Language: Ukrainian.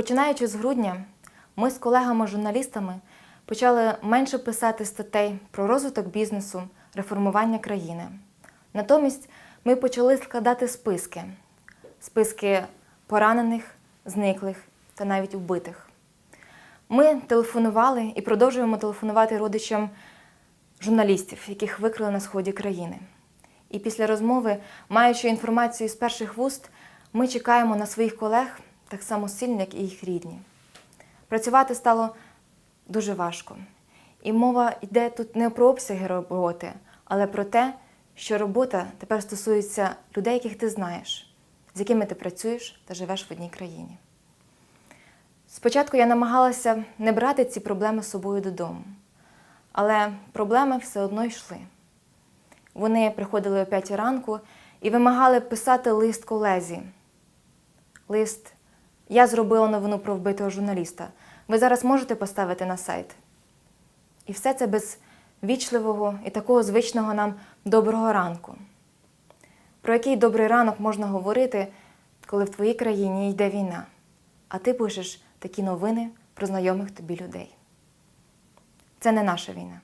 Починаючи з грудня, ми з колегами-журналістами почали менше писати статей про розвиток бізнесу, реформування країни. Натомість ми почали складати списки: списки поранених, зниклих та навіть вбитих. Ми телефонували і продовжуємо телефонувати родичам журналістів, яких викрили на сході країни. І після розмови, маючи інформацію з перших вуст, ми чекаємо на своїх колег так само сильно, як і їх рідні. Працювати стало дуже важко. І мова йде тут не про обсяги роботи, але про те, що робота тепер стосується людей, яких ти знаєш, з якими ти працюєш та живеш в одній країні. Спочатку я намагалася не брати ці проблеми з собою додому, але проблеми все одно йшли. Вони приходили о 5 ранку і вимагали писати лист колезі. Лист Я зробила новину про вбитого журналіста. Ви зараз можете поставити на сайт. І все це без вічливого і такого звичного нам доброго ранку. Про який добрий ранок можна говорити, коли в твоїй країні йде війна, а ти пишеш такі новини про знайомих тобі людей. Це не наша війна.